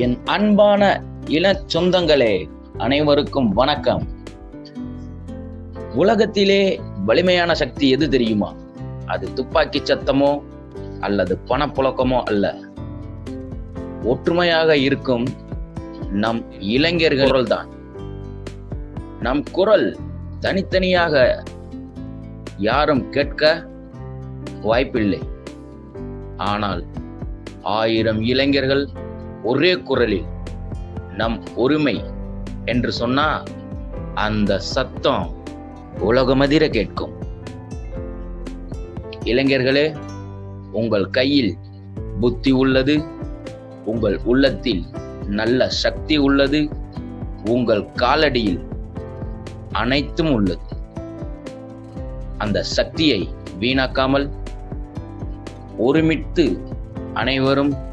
என் அன்பான இள சொந்தங்களே அனைவருக்கும் வணக்கம். உலகத்திலே வலிமையான சக்தி எது தெரியுமா? அது துப்பாக்கி சத்தமோ அல்லது பணப்புழக்கமோ அல்ல. ஒற்றுமையாக இருக்கும் நம் இளைஞர்கள் தான் நம் குரல் தனித்தனியாக யாரும் கேட்க வாய்ப்பில்லை. ஆனால் ஆயிரம் இளைஞர்கள் ஒரே குரலில் நம் உரிமை என்று சொன்னா அந்த சத்தம் உலகமதிர கேட்கும். இளைஞர்களே உங்கள் கையில் புத்தி உள்ளது உங்கள் உள்ளத்தில் நல்ல சக்தி உள்ளது உங்கள் காலடியில் அனைத்தும் உள்ளது. அந்த சக்தியை வீணாக்காமல் ஒருமித்து அனைவரும்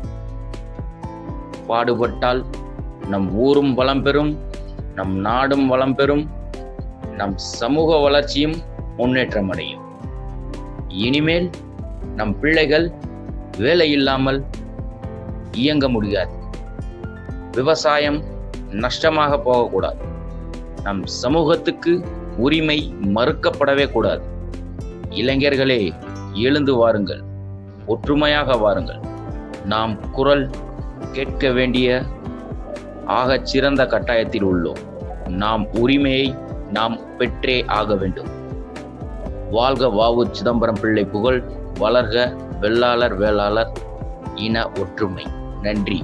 பாடுபட்டால் நம் ஊரும் வளம் பெறும் நம் நாடும் வளம் பெறும் நம் சமூக வளர்ச்சியும் முன்னேற்றம் அடையும் இனிமேல் நம் பிள்ளைகள் வேலை இல்லாமல் இயங்க முடியாது. விவசாயம் நஷ்டமாக போகக்கூடாது. நம் சமூகத்துக்கு உரிமை மறுக்கப்படவே கூடாது. இளைஞர்களே எழுந்து வாருங்கள். ஒற்றுமையாக வாருங்கள். நாம் குரல் கேட்க வேண்டிய ஆகச் சிறந்த கட்டாயத்தில் உள்ளோம். நாம் உரிமையை நாம் பெற்றே ஆக வேண்டும். வாழ்க வாவு சிதம்பரம் பிள்ளை புகழ் வளர்க வெள்ளாளர் வேளாளர் இன ஒற்றுமை. நன்றி.